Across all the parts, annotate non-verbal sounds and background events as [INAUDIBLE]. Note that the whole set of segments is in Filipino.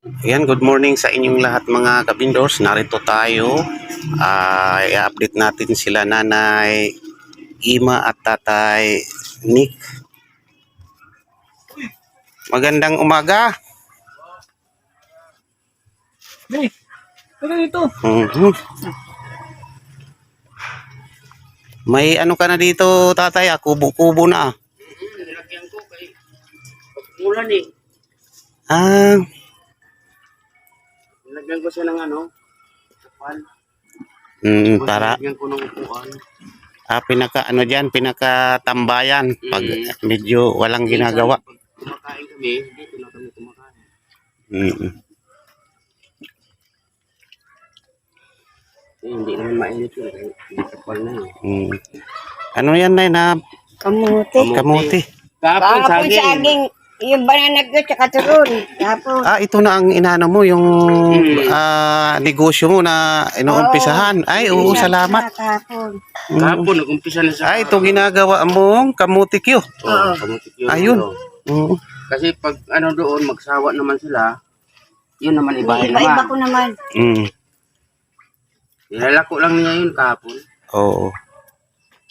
Ayan, good morning sa inyong lahat mga kabindors. Narito tayo. Ah, i-update natin sila nanay Ima at tatay Nick. Magandang umaga. Hey, ano ito? Mhm. May ano ka na dito, tatay? Ah, kubo-kubo na. ah. Nilagyan ko kay pagmulan eh. Ah, Nilagyan ko siya ng ano, kapal. mm, para Nilagyan ko ng upuan. ah, pinaka ano diyan, pinaka tambayan pag Mm. medyo walang ginagawa. Pag kumakain kami, dito na kami kumakain. Mm. Eh, hindi naman mainit yun. kapal na eh. Mm. Ano yan na Kamuti. kamuti? Kahapon, Kahapon saging. saging, yung banana ko tsaka turon. Tapos, Ah, ito na ang inano mo, yung Mm. ah, negosyo mo na inuumpisahan. Ay, oo, salamat. Kahapon. Mm. Kahapon, nag-umpisa na sa... Ay, ito ginagawa mong kamutik yun. Oo, kamutik yun. Ayun. Oo. Kasi pag ano doon, magsawa naman sila, yun naman ibahin Iba-iba naman. ko naman. Mm. Nilalako lang niya yun kahapon. Oo.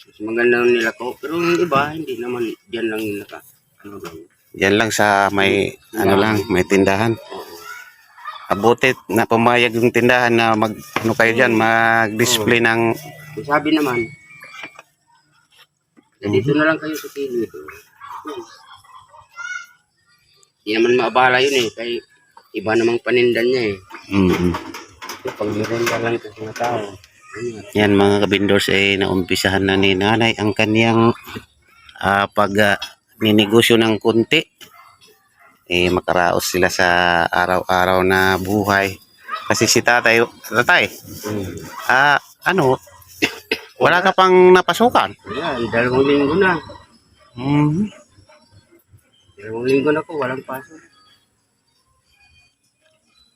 Mas maganda yung nilako. Pero yung iba, hindi naman diyan lang yung naka... Ano lang. Yan lang sa may, ano lang, may tindahan. Abutit na pumayag yung tindahan na mag, ano kayo dyan, mag-display ng, sabi naman, eh, dito na lang kayo sa kilid. Hindi naman maabala yun eh. Kay iba namang panindan niya eh. mm pag merenda lang ito sa mga tao. Ganyan. Yan mga kabindors ay naumpisahan na ni nanay ang kanyang ah, pag ah, ninegosyo ng kunti. Eh makaraos sila sa araw-araw na buhay. Kasi si tatay, tatay, Mm. ah, ano, wala ka pang napasukan. Ayan, dalawang linggo na. Hmm. Dalawang linggo na ko, walang pasok.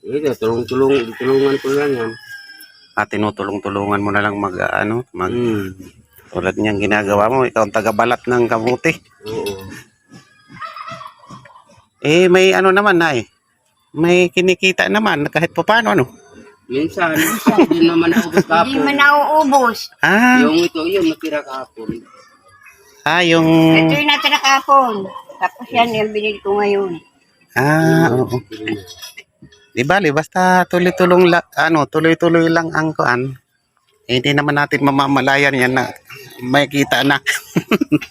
Ito, tulong-tulong, tulungan ko lang yan. At tinutulong-tulungan mo na lang mag, ah, ano, mag, Mm. tulad niyang ginagawa mo, ikaw ang tagabalat ng kamuti. Eh, may ano naman, nay. May kinikita naman, kahit pa paano, ano. Minsan, hindi naman naubos Hindi kapon. man nauubos. Ah, Yung ito, yung natira kapon. ah, yung, Ito yung natira kahapon. Tapos yan yung binili ko ngayon. ah, oo. Di bali, basta tuloy-tulong la, ano, tuloy-tuloy lang ang kuan. Eh, hindi naman natin mamamalayan yan na may kita na.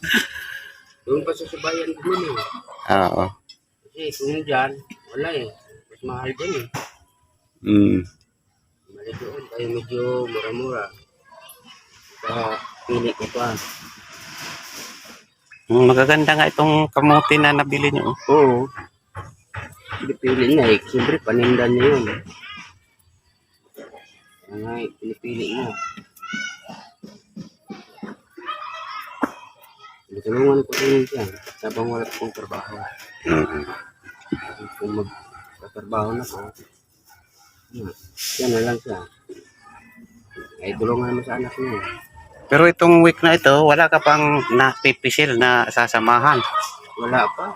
[LAUGHS] Doon pa sa subayan ko nun eh. Oo. Kasi kung dyan, wala eh. Mas mahal dyan eh. Mm. Mali doon, kaya medyo mura-mura. Kaya pili ko pa. Mm, Magaganda nga itong kamuti na nabili niyo. Oo. Pinipili niya eh. Siyempre, panindan niya yun. Kaya nga eh, pinipili niya. Tulungan ko rin siya. Sabang wala akong trabaho. Mm. Kung magtatrabaho na ko, yan na lang siya. Ay, tulungan naman sa anak niya. Pero itong week na ito, wala ka pang napipisil na sasamahan. Wala pa.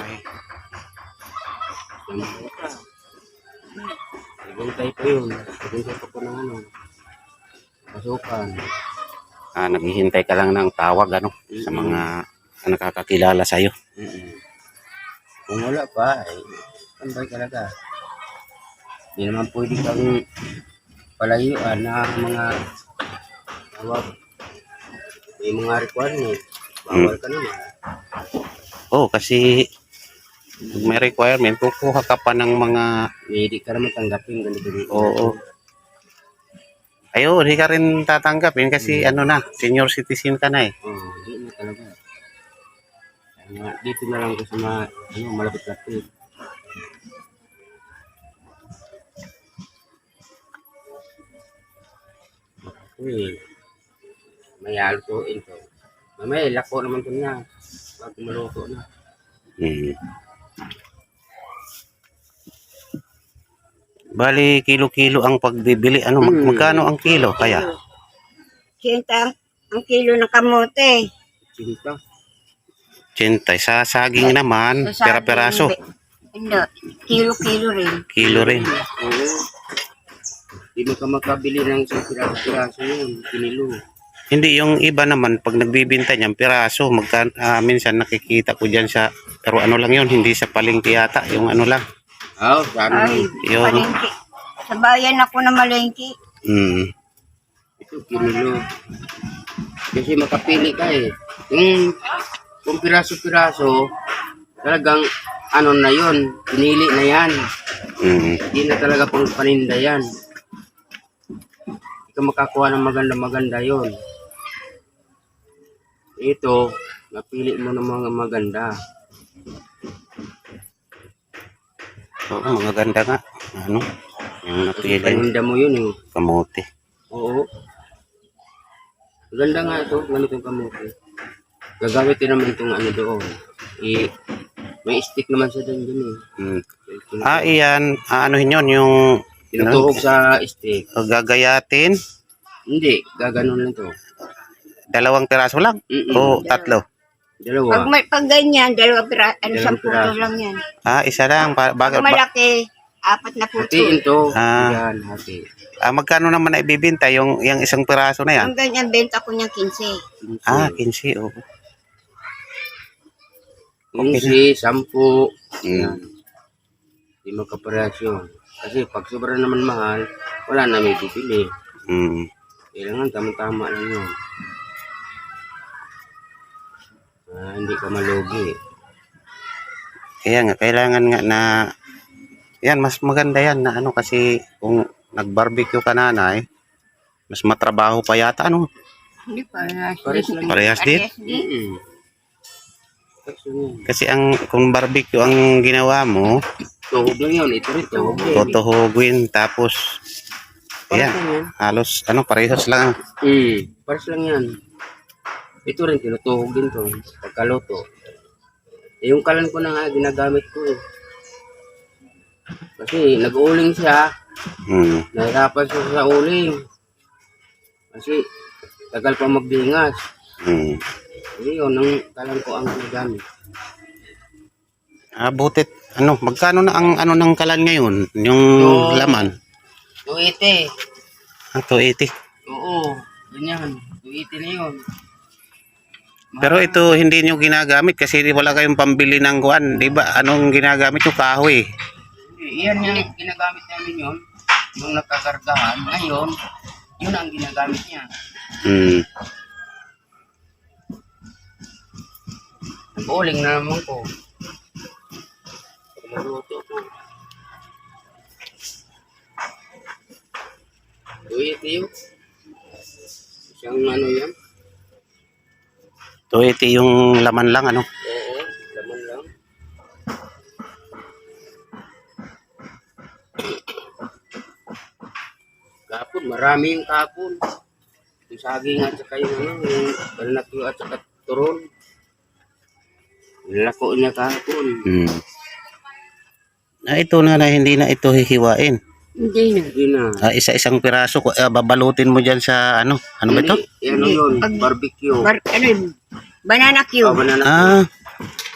Ay. Naghintay pa yun. Naghintay pa ko ng ano. Pasukan. ah, naghihintay ka lang ng tawag ano, sa mga nakakakilala sa'yo. Mm-mm. Kung wala pa, ay, tambay talaga. Hindi naman pwede kang palayuan na mga tawag. May mga requirement. Bawal ka naman. Oh, kasi pag may requirement, kukuha ka pa ng mga Hindi ka naman tanggapin ganito dito. Oo. Ayo, hindi ka rin tatanggapin kasi ano na, senior citizen ka na eh. Oo, hindi na talaga. Kaya dito na lang ko sa mga ano, malapit-lapit. Uy, may alutuin to. Mamaya, lako naman ko na. Bago maluto na. Hmm. Bali, kilo-kilo ang pagbibili. Ano, mag- Hmm. magkano ang kilo kaya? Sinta ang kilo ng kamote. Cinta. Chintay. Sa saging naman, Sa saging, pera-peraso. Hindi. Kilo-kilo rin. Kilo rin. Oo. Di mo ka makabili ng isang piraso-piraso yun. Kinilo. Hindi, yung iba naman, pag nagbibinta niyan, piraso, magka, ah, minsan nakikita ko dyan sa, pero ano lang yun, hindi sa palengke yata, yung ano lang. Oo, oh, sana. Ay, Yun. palengke. Sa bayan ako na malengke. Mm. Ito, kinilo. Kasi makapili ka eh. Yung, kung piraso-piraso, talagang ano na yun, pinili na yan. Mm. Hindi na talaga pang paninda yan. Hindi ka makakuha ng maganda-maganda yon. Ito, napili mo ng mga maganda. Oo, mga ganda nga. Ano? Yung napili, paninda mo yun eh. kamote. Oo. Maganda nga ito, ganitong kamote. Gagamitin naman itong ano doon. I, may stick naman siya doon dun eh. Mm. Ah, iyan, aanuhin yun, yung Tinutuhog sa stick. uh, gagayatin, Hindi, gaganon lang to. dalawang piraso lang. Mm-mm. O tatlo. Pag, Dalawa. may, pag ganyan, dalawa pira, ano, Dalawang sampung piraso. lang yan. Ah, isa lang. Pa, Pag baga, ba, malaki, apat na puto. Hatiin to. Ah. Yan, hati. ah, magkano naman na ibibinta yung, yung isang piraso na yan? Ang ganyan, benta ko niya 15. Ah, 15. Oh. Kunsi, sampu. Mm. Yan. Di magkaparehas yun. Kasi pag sobra naman mahal, wala na may bibili. Mm. Kailangan tama-tama lang yun. Ah, hindi ka malugi. Kaya nga, kailangan nga na, yan, mas maganda yan na ano kasi kung nag-barbecue ka nanay, mas matrabaho pa yata, ano? Hindi, parehas Parehas. Parehas din? Parehas din. Kasi yun. Kasi ang, kung barbecue ang ginawa mo, Tuhog lang yun. Ito rin tuhog tutuhugin, tapos, ayan, halos, ano, parehas lang. Mm, pares lang yan. Ito rin, tinutuhog din to. Pagkaluto. Eh, yung kalan ko na nga, ginagamit ko eh. Kasi nag-uling siya, Mm. nahirapan siya sa uling. Kasi tagal pa magbingas. Mm. Eh, yun, ang kalan ko ang ginagamit. Ah, butit, ano, magkano na ang ano ng kalan ngayon? Yung Yung- laman? 280. Ah, 280. Oo, ganyan. 280 na yun. Pero ito hindi nyo ginagamit kasi wala kayong pambili ng kuan, 'di ba? Anong ginagamit yung kahoy? Iyan yung ginagamit namin yun. Yung nakakargahan. Ngayon, yun ang ginagamit niya. Hmm. Nag-uling na naman ko. Maluto ko. Uy, tiyo. Isang ano yan? 280 yung laman lang ano. Oo, laman lang. Kapon, marami yung kapon. Yung saging at saka yung ano, yung balnakyo at saka turon. Nilako niya kapon. Hmm. Ah, ito na na hindi na ito hihiwain. Hindi na. Hindi na. Ah, isa-isang piraso ko ah, babalutin mo diyan sa ano? Ano ba ito? Ano yun, Pag- barbecue. Bar, ano yun? Banana Oh, cube. banana. Ah,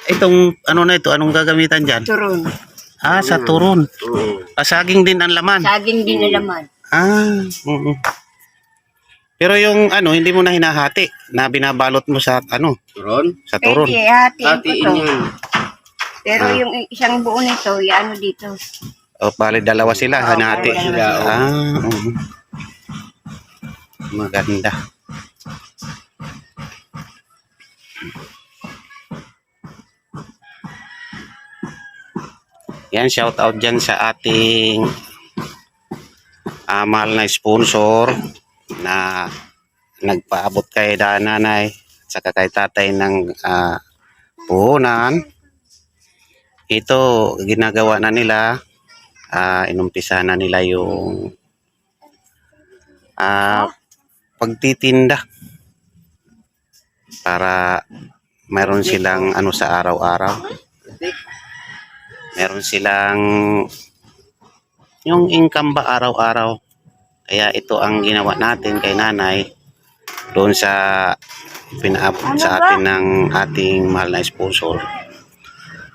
itong ano na ito, anong gagamitan diyan? Turon. Ah, sa turon. Oo. Ah, saging din ang laman. Saging din na laman. Ah, oo. Pero yung ano, hindi mo na hinahati na binabalot mo sa ano, Turon? sa turon. Pwede, hatiin ko Hatiin to. yan. Pero yung isang buo nito, yan dito. O, bali dalawa sila, Oo, hanati. dalawa sila. Ah, oo. Maganda. Yan, shout out dyan sa ating ah, mahal na sponsor na nagpaabot kay da nanay at saka kay tatay ng ah, puhunan. Ito, ginagawa na nila ah inumpisa na nila yung ah pagtitinda para meron silang ano sa araw-araw. Meron silang yung income ba araw-araw. Kaya ito ang ginawa natin kay nanay doon sa pinaabot sa atin ng ating mahal na sponsor.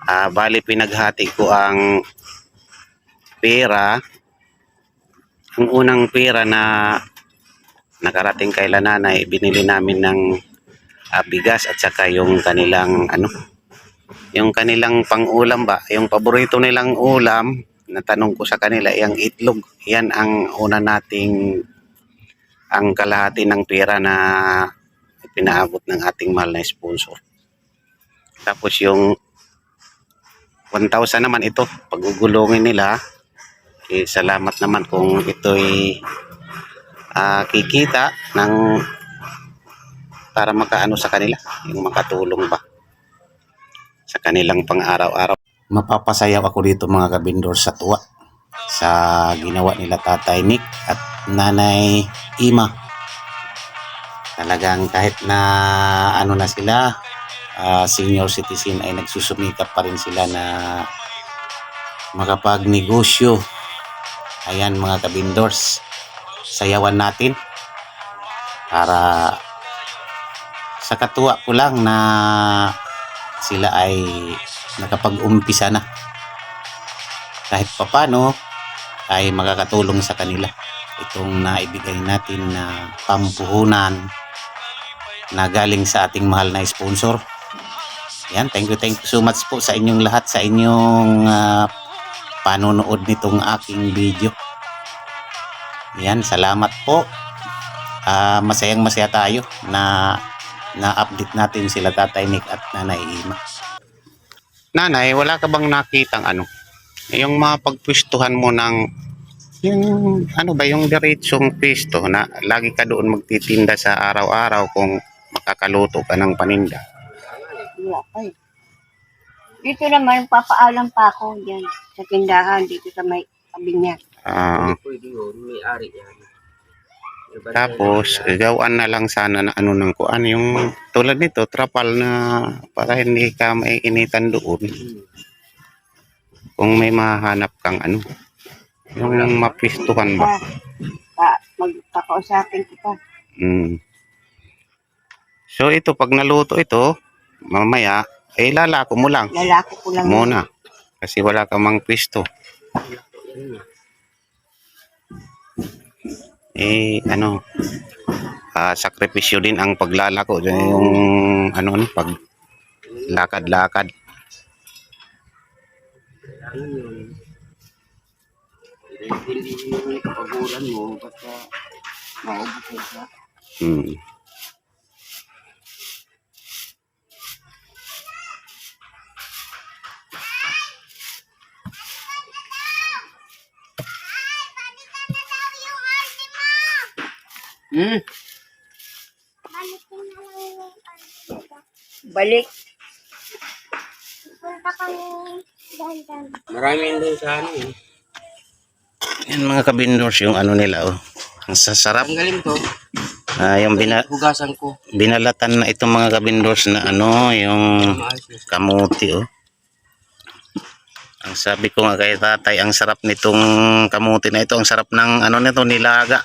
Ah, bali pinaghati ko ang pera. Ang unang pera na nakarating kay nanay, binili namin ng ah, bigas at saka yung kanilang ano, yung kanilang pangulam ba, yung paborito nilang ulam, natanong ko sa kanila, yung itlog. Yan ang una nating ang kalahati ng pera na pinaabot ng ating mahal na sponsor. Tapos yung 1,000 naman ito, pagugulungin nila, eh, salamat naman kung ito'y ah, kikita ng para makaano sa kanila, yung makatulong ba sa kanilang pang-araw-araw. Mapapasayaw ako dito mga kabindor sa tuwa sa ginawa nila Tatay Nick at Nanay Ima. Talagang kahit na ano na sila, ah, senior citizen ay nagsusumikap pa rin sila na makapagnegosyo. Ayan mga kabindors, sayawan natin para sa katuwa ko lang na sila ay nakapag-umpisa na. Kahit papano ay makakatulong sa kanila itong naibigay natin na pampuhunan na galing sa ating mahal na sponsor. Yan, thank you, thank you so much po sa inyong lahat, sa inyong ah, panonood nitong aking video. Yan, salamat po. Ah, masayang masaya tayo na na-update natin sila Tatay Nick at Nanay Ima. Nanay, wala ka bang nakitang ano? Yung mga pagpwistuhan mo ng yung ano ba yung diretsong pwesto na lagi ka doon magtitinda sa araw-araw kung makakaluto ka ng paninda. Wala pa eh. Dito naman, papaalam pa ako dyan sa tindahan dito sa may tabi niya. Ah, Hindi pwede yun, may ari yan. Tapos yan. gawaan na lang sana na ano ng kuan yung tulad nito trapal na para hindi ka maiinitan doon kung may mahanap kang ano yung mapistuhan ba. Pa, pa, magkakausapin kita. Mm. So ito pag naluto ito mamaya eh lalako mo lang Lalaki ko lang. muna kasi wala ka mang pisto. Eh ano ah, sakripisyo din ang paglalako yung ano ano pag lakad-lakad. Hindi yung kapaguran mo, basta maubos mo siya. Hmm. Hmm. Balik. Marami yun doon sa ano eh. yan mga kabindors yung ano nila oh ang sasarap Ang galing to. Ah, yung bina, Hugasan ko. binalatan na itong mga kabindors na ano yung na. kamuti oh ang sabi ko nga kay tatay ang sarap nitong kamuti na ito ang sarap ng ano nito nilaga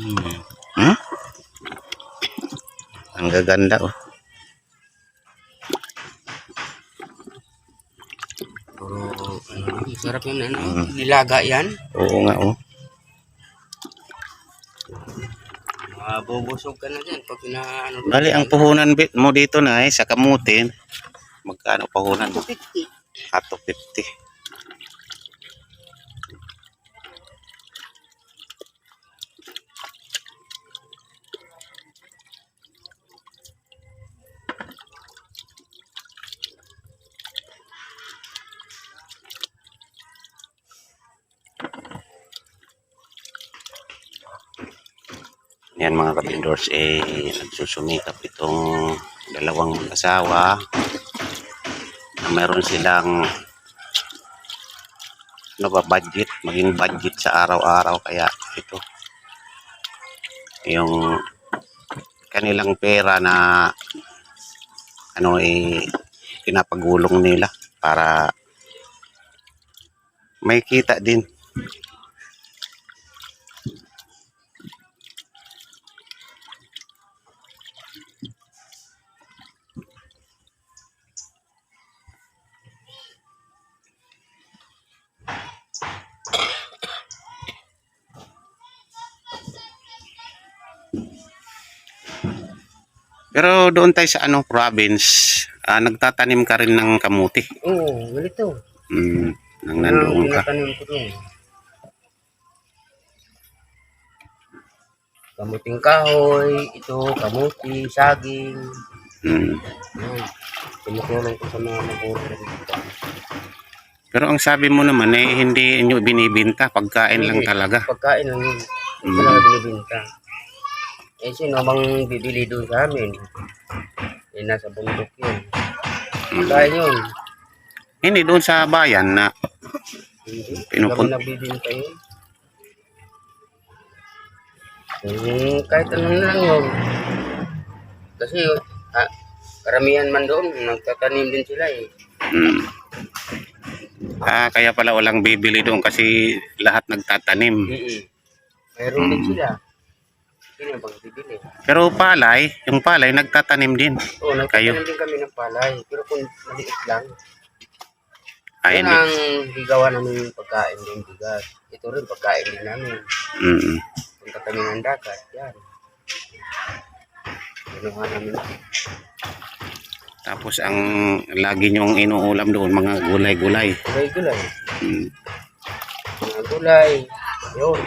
hmm. Hmm? ang gaganda oh ano, sarap yan. Ano? Nilaga yan. oo nga oh Mabubusog ka na dyan pag pinaano. Bali, ang puhunan bit mo dito na ay sa kamutin. Magkano puhunan? 250. Ato 50. Yan mga kapindors, eh, nagsusumikap itong dalawang mag-asawa na meron silang ano budget, maging budget sa araw-araw. Kaya ito yung kanilang pera na ano eh pinapagulong nila para may kita din Pero doon tayo sa ano province, ah, nagtatanim ka rin ng kamuti. Oo, ganito. Mm, nang nandoon ka. tinatanim ko doon. Kamuting kahoy, ito, kamuti, saging. Mm. Yan. Tumutulong ko sa mga magulang dito. Pero ang sabi mo naman eh hindi inyo binibinta, pagkain lang talaga. Pagkain lang yun. Hindi Mm. talaga binibinta. Eh, sino bang bibili doon sa amin? Eh, nasa bundok yun. Kaya yun. Hindi doon sa bayan na Hindi. Pinupun- Kami nagbibinta yun. Eh, kahit ano na lang yun. Kasi, ah, karamihan man doon, nagtatanim din sila eh. mm. Ah, kaya pala walang bibili doon kasi lahat nagtatanim. Mm Mayroon din sila. Sino bang bibili? Pero palay, yung palay nagtatanim din. Oo, Kayo? nagtatanim din kami ng palay. Pero kung maliit lang, Ay, yan hindi. ang higawa namin pagkain din bigas. Ito rin pagkain din namin. Mm. Punta kami ng dagat, yan. Kinuha namin. Tapos ang lagi nyong inuulam doon, mga gulay-gulay. Gulay-gulay. Mm. Mga gulay. Yun.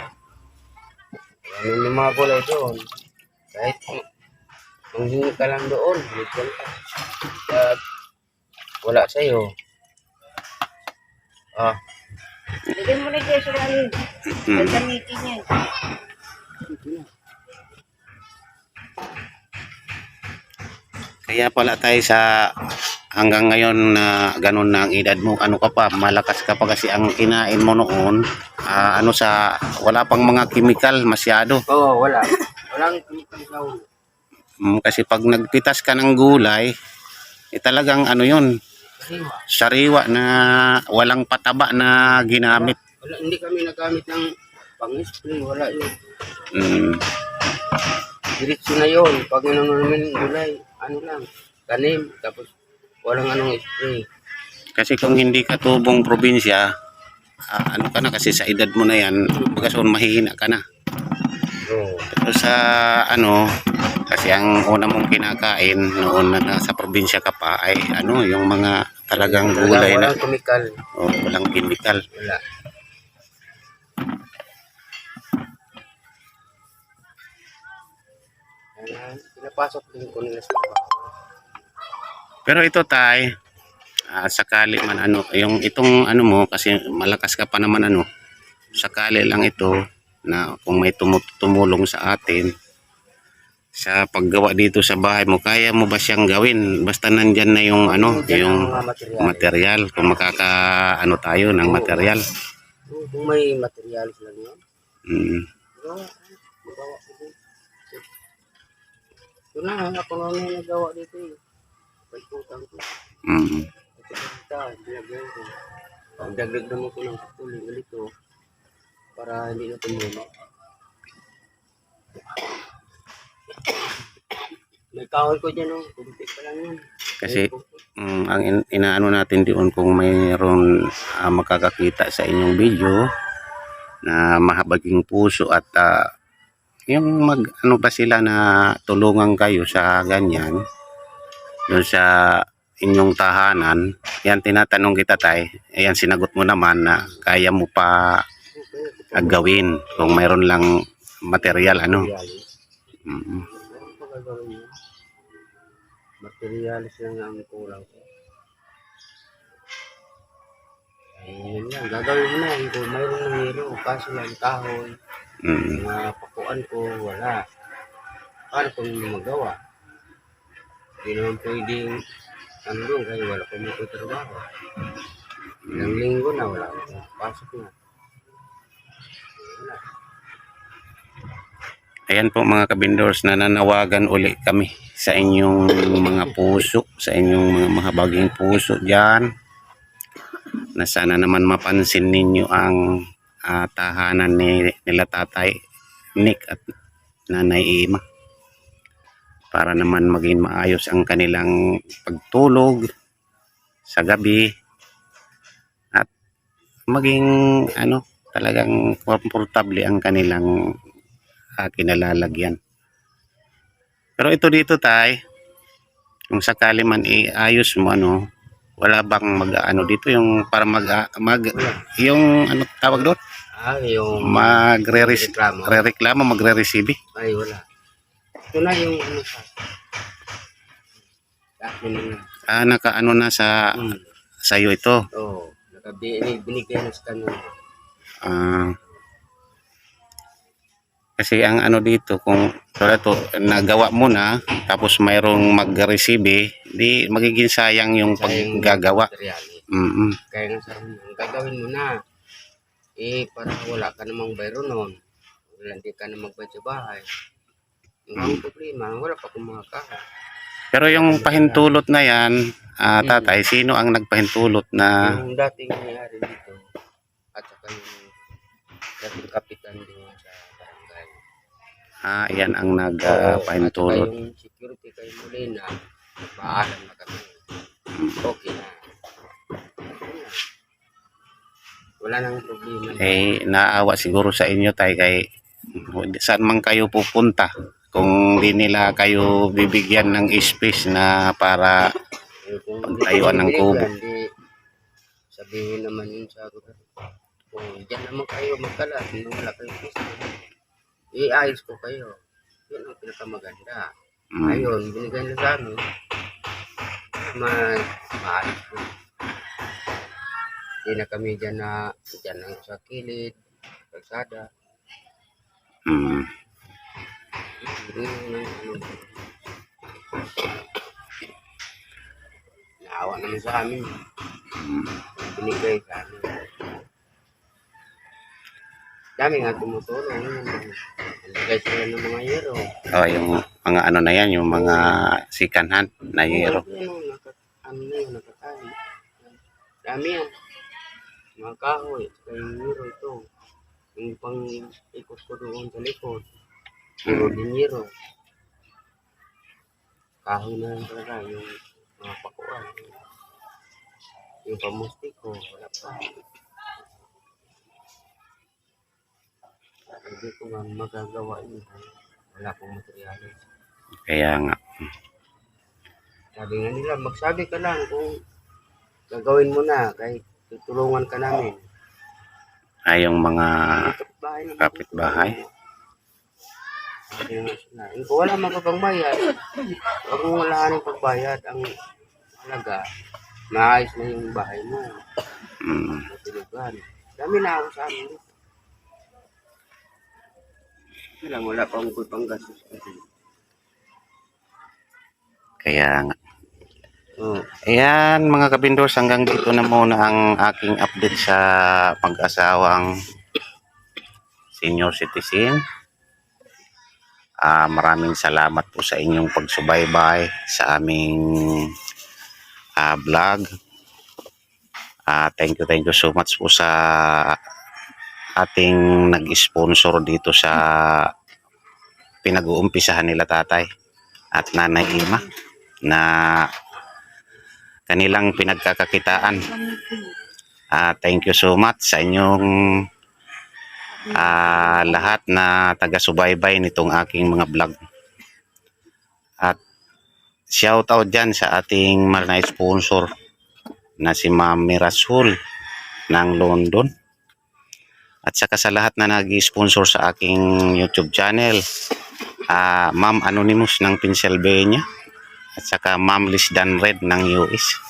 Ano yung mga gulay doon. Kahit manghingi ka lang doon, bigyan ka. At wala sa'yo. Ah, Lagyan mo na dyan sa lalim. Mm. Gagamitin yan. Kaya pala tayo sa hanggang ngayon na ganun na ang edad mo, ano ka pa, malakas ka pa kasi ang kinain mo noon, ah, ano sa, wala pang mga chemical masyado. oo, wala. Walang chemical sa ulo. Mm, kasi pag nagpitas ka ng gulay, eh, talagang ano yun, Sariwa. sariwa na walang pataba na ginamit. Wala, hindi kami nagamit ng pang-spray. Wala yun. Mm, Diretso na yun. Pag ano namin gulay, ano lang, tanim. Tapos walang anong spray. kasi kung hindi ka tubong probinsya, ah, ano ka na kasi sa edad mo na yan, pagkason mahihina ka na. Oo. Pero sa ano, kasi ang una mong kinakain noon na nasa probinsya ka pa ay ano, yung mga talagang gulay na Walang chemical. oh, walang chemical. Wala. Pinapasok din ko nila sa trabaho. Pero ito tay, ah, sakali man ano, yung itong ano mo kasi malakas ka pa naman ano, sakali lang ito na kung may tumu- tumulong sa atin sa paggawa dito sa bahay mo, kaya mo ba siyang gawin? Basta nandyan na yung ano, yung material. material, kung makaka ano tayo ng material. Kung may material Mm. gawa. Magawa ko din. Ito na, ako na nagawa dito eh. Mm. Binagyan ko. Pagdagdag naman ko ng tuloy ulit ko para hindi na tumulo. May kahoy ko dyan, oh. Kunti pa lang yun. Kasi mm, ang in- inaano natin doon kung mayroon ah, makakakita sa inyong video na mahabaging puso at ah, yung mag ano ba sila na tulungan kayo sa ganyan doon sa inyong tahanan yan tinatanong kita tay ayan sinagot mo naman na kaya mo pa gawin kung mayroon lang material ano mm? Materialis lang ang kulang ko. Ay, yun lang. Gagawin mo na. yun. Kung mayroon ng hero, kaso lang kahoy, mm, mga pakuan ko, wala. Paano kung magawa? Hindi naman pwedeng ano doon, kaya wala pa mo trabaho. Ilang linggo na, wala ko. Pasok na. Wala. Ayan po mga kabindors, nananawagan uli kami sa inyong mga puso, sa inyong mga mahabaging puso dyan. Na sana naman mapansin ninyo ang ah, tahanan ni, nila tatay Nick at nanay Ima. Para naman maging maayos ang kanilang pagtulog sa gabi at maging ano talagang komportable ang kanilang uh, kinalalagyan. Pero ito dito tay, Kung sakali man iayos mo ano, wala bang mag ano dito yung para mag, mag yung ano tawag doon? Ah, yung Magre-receive reklamo. reklamo magre-receive. Ay, wala. Ito na yung ano sa... Akin. Ah, naka ano na sa Hmm. sa iyo ito. Oo. Nakabi, binigay na sa kanila. Ah. kasi ang ano dito kung tulad to nagawa mo na tapos mayroong mag-receive, di magiging sayang yung Sayang paggagawa. materials. Mm. Kaya nga sabi mo, ang gagawin mo na, eh, para wala ka namang bayro noon. Wala, hindi ka na magbayad sa bahay. Ang problema, wala pa mga kaha. Pero yung pahintulot na yan, ah, tatay, sino ang nagpahintulot na Yung dating nangyari dito, at saka yung dating kapitan din sa barangay. ah, yan ang Oo, nagpahintulot? At saka yung security kay Molina, paalam na kami. Okay na. Wala nang problema. eh naawa siguro sa inyo tay kay saan man kayo pupunta kung di nila kayo bibigyan ng space na para Pagtayuan ng hindi kubo. sabihin naman yun sa. Kung dyan naman kayo magkalat, hindi wala kayo. I-ayos ko kayo. Yun ang pinakamaganda. mm, Ayun, binigay na sa amin. Mas maayos ko. Hindi na kami dyan na, dyan lang sa kilid, kalsada. mm. Naawa naman sa amin. Binigay sa amin. Dami nga tumutulong. Nagigay sila ng mga hero. oh, yung mga ano na yan yung mga second hand na hero Oo, Ano, ano na yun, nakatali. Dami yan. Mga kahoy. Yung hero ito. Yung pang ikot ko doon sa likod. Puro din hero. Kahoy na lang talaga. Yung mga pakuan. Yung pamustiko. Wala pa. Hindi ko nga magagawa yun. Wala pong materialis. kaya nga Sabi nga nila, magsabi ka lang kung gagawin mo na kahit tutulungan ka namin. ay yung mga Kapitbahay kapitbahay kung wala magpapangbayad, huwag wala ng pagbayad. Ang halaga, maayos na yung bahay mo. mm, Matulugan. Dami na ako sa amin. Wala, wala pa akong panggastos kasi. kaya nga Oh, Ayan mga kabindors, hanggang dito na muna ang aking update sa pag-asawang senior citizen. Ah, maraming salamat po sa inyong pagsubaybay sa aming ah, vlog. Ah, thank you, thank you so much po sa ating nag-sponsor dito sa pinag-uumpisahan nila tatay at nanay Ima na kanilang pinagkakakitaan. Ah, thank you so much sa inyong ah, lahat na taga-subaybay nitong aking mga vlog. At shout out dyan sa ating mahal na sponsor na si Ma'am Mirasol ng London. At saka sa lahat na nag-sponsor sa aking YouTube channel, ah, Ma'am Anonymous ng Pennsylvania at saka Ma'am Liz Dan Red ng US.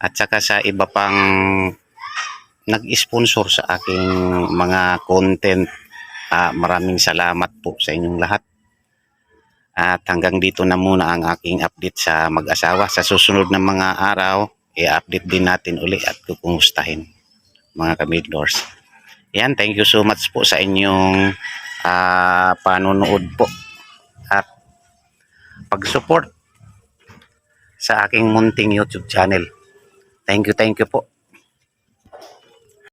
At saka sa iba pang nag-sponsor sa aking mga content. Ah, maraming salamat po sa inyong lahat. At hanggang dito na muna ang aking update sa mag-asawa. Sa susunod na mga araw, i-update din natin uli at kukumustahin mga kamidlors. Yan, thank you so much po sa inyong ah, panonood po at pag-support sa aking munting YouTube channel. Thank you, thank you po.